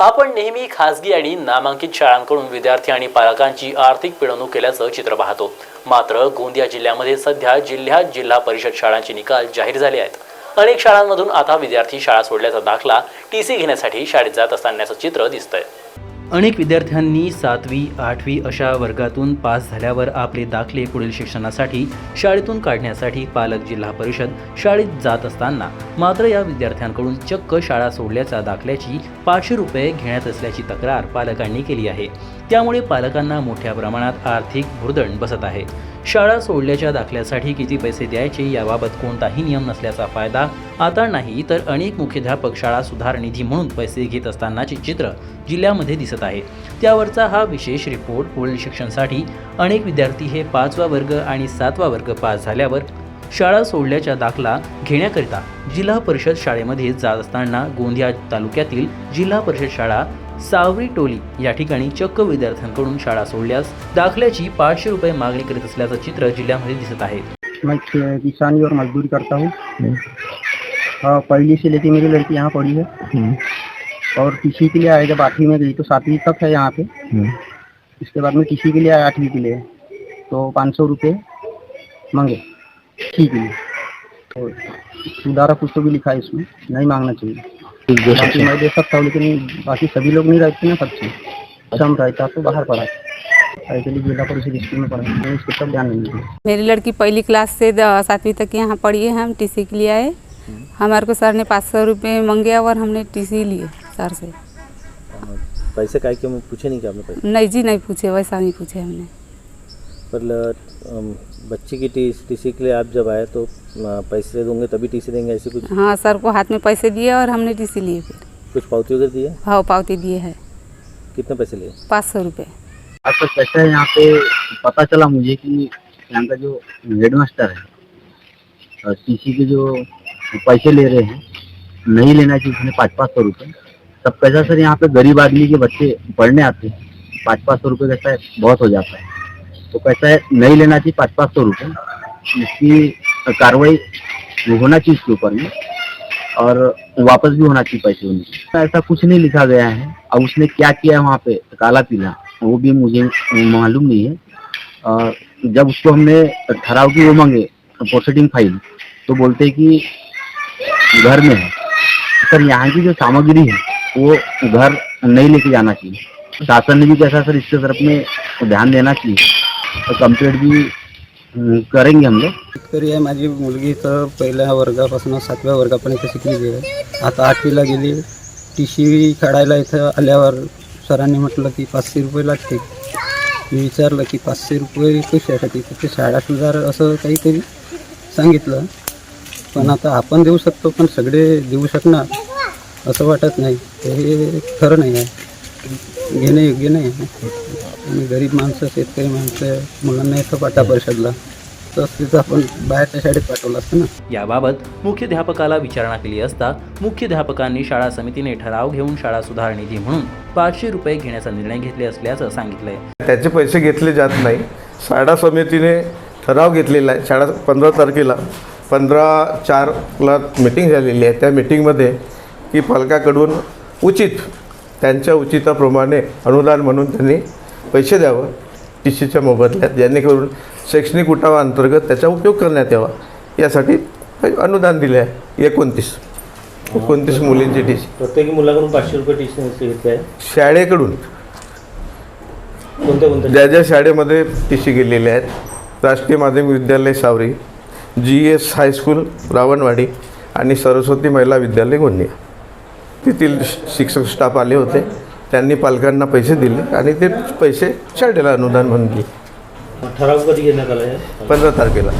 आपण नेहमी खासगी आणि नामांकित शाळांकडून विद्यार्थी आणि पालकांची आर्थिक पिळवणूक केल्याचं चित्र पाहतो. मात्र गोंदिया जिल्ह्यामध्ये सध्या जिल्ह्यात जिल्हा परिषद शाळांचे निकाल जाहीर झाले आहेत. अनेक शाळांमधून आता विद्यार्थी शाळा सोडल्याचा दाखला टी सी घेण्यासाठी शाळेत जात असतानाचं चित्र दिसतंय. अनेक विद्यार्थ्यांनी सातवी आठवी अशा वर्गातून पास झाल्यावर आपले दाखले पुढील शिक्षणासाठी शाळेतून काढण्यासाठी पालक जिल्हा परिषद शाळेत जात असताना मात्र या विद्यार्थ्यांकडून चक्क शाळा सोडल्याच्या दाखल्याची पाचशे रुपये घेण्यात असल्याची तक्रार पालकांनी केली आहे. त्यामुळे पालकांना मोठ्या प्रमाणात आर्थिक भुर्दंड बसत आहे. शाळा सोडल्याच्या दाखल्यासाठी किती पैसे द्यायचे याबाबत कोणताही नियम नसल्याचा फायदा आता नाही तर अनेक मुख्याध्यापक शाळा सुधार निधी म्हणून पैसे घेत असतानाचे चित्र जिल्ह्यामध्ये दिसत आहे. त्यावरचा हा विशेष रिपोर्ट पुढील शिक्षणासाठी अनेक विद्यार्थी हे पाचवा वर्ग आणि सातवा वर्ग पास झाल्यावर शाळा सोडल्याचा दाखला घेण्याकरिता जिल्हा परिषद शाळेमध्ये जात असताना गोंदिया तालुक्यातील जिल्हा परिषद शाळा सावरी टोली या ठिकाणी चक्क विद्यार्थ्यांकडून शाळा सोडल्यास दाखल्याची पाचशे रुपये मागणी करीत असल्याचं चित्र जिल्ह्यामध्ये दिसत आहे. मैं किसानी और मजदूरी करता हूँ. हाँ पहली से लेके मेरी लड़की यहाँ पढ़ी है. और टीसी के लिए आया जब आठवीं में गई तो सातवीं तक है यहाँ पे. इसके बाद में टीसी के लिए आया आठवीं के लिए. तो पाँच सौ रुपये मांगे टी के लिए. तो सुधारा कुछ तो भी लिखा है इसमें नहीं मांगना चाहिए. बाकी मैं दे सकता हूँ लेकिन बाकी सभी लोग नहीं रहते ना सबसे रहता तो बाहर जिला परिषद स्कूल में पढ़ा तो सब ध्यान नहीं दिया मेरी लड़की पहली क्लास से सातवीं तक यहाँ पढ़ी है हम टीसी के लिए आए। हमारे को सर ने पाँच सौ रुपये मंगे और हमने टीसी लिए सर से। पैसे क्यों पूछे नहीं क्या आपने पैसे? नहीं जी नहीं पूछे वैसा नहीं पूछे हमने। पर अम, बच्चे की टी टीसी के लिए आप जब आए तो पैसे दूँगे तभी टी सी देंगे ऐसे कुछ? हाँ सर को हाथ में पैसे दिए और हमने टीसी लिए। फिर कुछ पावती वगैरह दिए हाँ? पावती दिए है। कितने पैसे लिए? पाँच सौ रुपये आज तक कैसा है यहाँ पे पता चला मुझे कि यहाँ का जो हेडमास्टर है टीसी के जो पैसे ले रहे हैं नहीं लेना चाहिए उसने पाँच पाँच सौ रुपये तब कैसा सर यहाँ पे गरीब आदमी के बच्चे पढ़ने आते हैं पाँच पाँच सौ रुपये कैसा है बहुत हो जाता है। तो कैसा है, नहीं लेना चाहिए पाँच पाँच सौ रुपये इसकी कार्रवाई होना चाहिए इसके ऊपर में, और वापस भी होना चाहिए पैसे उनके ऐसा कुछ नहीं लिखा गया है। अब उसने क्या किया है वहाँ पे? काला पीला। वो भी मुझे मालूम नहीं है। और जब उसको हमने ठहराव की वो मांगे प्रोसीडिंग फ़ाइल तो बोलते कि घर में है। सर, यहाँ की जो सामग्री है, वो घर नहीं लेके जाना चाहिए। शासन ने भी कैसा सर, इसके तरफ़ में ध्यान देना चाहिए। कंप्लीट भी करेंगे हम लोग. शेतकरी आहे माझी मुलगी तर पहिल्या वर्गापासून सातव्या वर्गापर्यंत शिकली आहे. आता आठवीला गेली. टी सी काढायला इथं आल्यावर सरांनी म्हटलं की पाचशे रुपये लागते मी विचारलं की पाचशे रुपये कशासाठी तर ते शाळा सुधार असं काहीतरी सांगितलं. पण आता आपण देऊ शकतो पण सगळे देऊ शकणार असं वाटत नाही. हे खरं नाही आहे. घेणं योग्य नाही आणि गरीब माणसं शेतकरी माणसं मुलांना येतं पाटा परिषदला. तर तिथं आपण बाहेरच्या शाळेत पाठवलं असतं ना. याबाबत मुख्याध्यापकाला विचारणा केली असता मुख्याध्यापकांनी शाळा समितीने ठराव घेऊन शाळा सुधार निधी म्हणून पाचशे रुपये घेण्याचा निर्णय घेतले असल्याचं सांगितलंय. त्याचे पैसे घेतले जात नाही. शाळा समितीने ठराव घेतलेला आहे. शाळा पंधरा तारखेला पंधरा चारला मिटिंग झालेली आहे. त्या मिटिंगमध्ये की पालकाकडून उचित त्यांच्या उचिताप्रमाणे अनुदान म्हणून त्यांनी पैसे द्यावं. टी सीच्या मोबदल्यात. जेणेकरून शैक्षणिक उठावाअंतर्गत त्याचा उपयोग करण्यात यावा. यासाठी अनुदान दिले आहे. एकोणतीस. एकोणतीस मुलींची टी सी प्रत्येक मुलाकडून पाचशे रुपये टी सी आहे. शाळेकडून. कोणत्या कोणत्या? ज्या ज्या शाळेमध्ये टी सी गेलेले आहेत. राष्ट्रीय माध्यमिक विद्यालय सावरी जी एस हायस्कूल रावणवाडी आणि सरस्वती महिला विद्यालय गोंदिया. तेथील शिक्षक स्टाफ आले होते. त्यांनी पालकांना पैसे दिले आणि ते पैसे शाळेला अनुदान म्हणून दिले. ठराव कधी घेण्यात आला पंधरा तारखेला.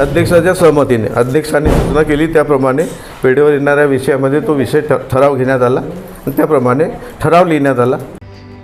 अध्यक्षाच्या सहमतीने अध्यक्षांनी सूचना केली त्याप्रमाणे वेळेवर येणाऱ्या विषयामध्ये तो विषय ठ ठराव घेण्यात आला. आणि त्याप्रमाणे ठराव लिहिण्यात आला.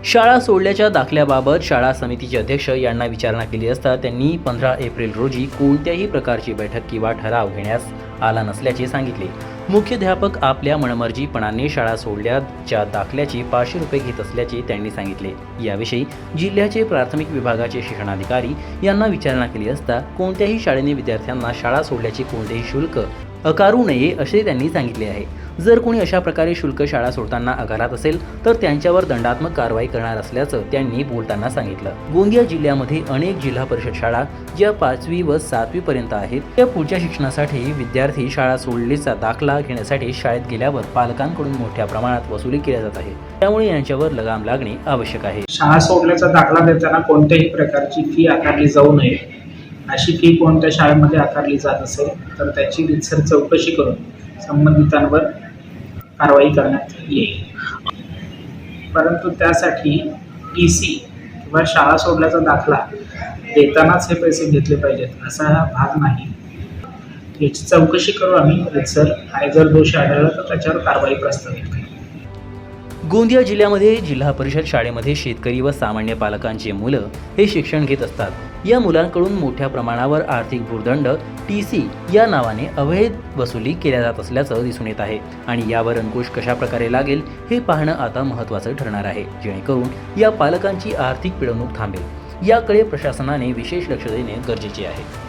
शाळा सोडल्याच्या दाखल्याबाबत शाळा समितीचे अध्यक्ष यांना विचारणा केली असता त्यांनी पंधरा एप्रिल रोजी कोणत्याही प्रकारची बैठक किंवा ठराव घेण्यास आला नसल्याचे सांगितले. मुख्याध्यापक आपल्या मनमर्जीपणाने शाळा सोडल्याच्या दाखल्याची पाचशे रुपये घेत असल्याचे त्यांनी सांगितले. याविषयी जिल्ह्याचे प्राथमिक विभागाचे शिक्षणाधिकारी यांना विचारणा केली असता कोणत्याही शाळेने विद्यार्थ्यांना शाळा सोडल्याचे कोणतेही शुल्क आकारू नये असे त्यांनी सांगितले आहे. जर कोणी अशा प्रकारे शुल्क शाळा सोडताना आकारात असेल तर त्यांच्यावर दंडात्मक कारवाई करणार असल्याचं त्यांनी बोलताना सांगितलं. गोंदिया जिल्ह्यामध्ये अनेक जिल्हा परिषद शाळा ज्या पाचवी व सातवी पर्यंत आहेत त्या पुढच्या शिक्षणासाठी विद्यार्थी शाळा सोडलीचा दाखला घेण्यासाठी शाळेत गेल्यावर पालकांकडून मोठ्या प्रमाणात वसुली केल्या जात आहे त्यामुळे यांच्यावर लगाम लागणे आवश्यक आहे. शाळा सोडल्याचा दाखला देताना कोणत्याही प्रकारची फी आकारली जाऊ नये. अशी फी कोणत्या शाळेमध्ये आकारली जात असेल तर त्याची रितसर चौकशी करून संबंधितांवर कारवाई करण्यात येईल. परंतु त्यासाठी ई सी किंवा शाळा सोडल्याचा दाखला देतानाच हे पैसे घेतले पाहिजेत असा हा भाग नाही. याची चौकशी करू आम्ही रितसर आणि जर दोषी आढळला तर त्याच्यावर कारवाई प्रस्तावित करू. गोंदिया जिल्ह्यामध्ये जिल्हा परिषद शाळेमध्ये शेतकरी व सामान्य पालकांची मुलं हे शिक्षण घेत असतात. या मुलांकडून मोठ्या प्रमाणावर आर्थिक भूर्दंड टी सी या नावाने अवैध वसुली केल्या जात असल्याचं दिसून येत आहे. आणि यावर अंकुश कशा प्रकारे लागेल हे पाहणं आता महत्त्वाचं ठरणार आहे जेणेकरून या पालकांची आर्थिक पिळवणूक थांबेल. याकडे प्रशासनाने विशेष लक्ष देणे गरजेचे आहे.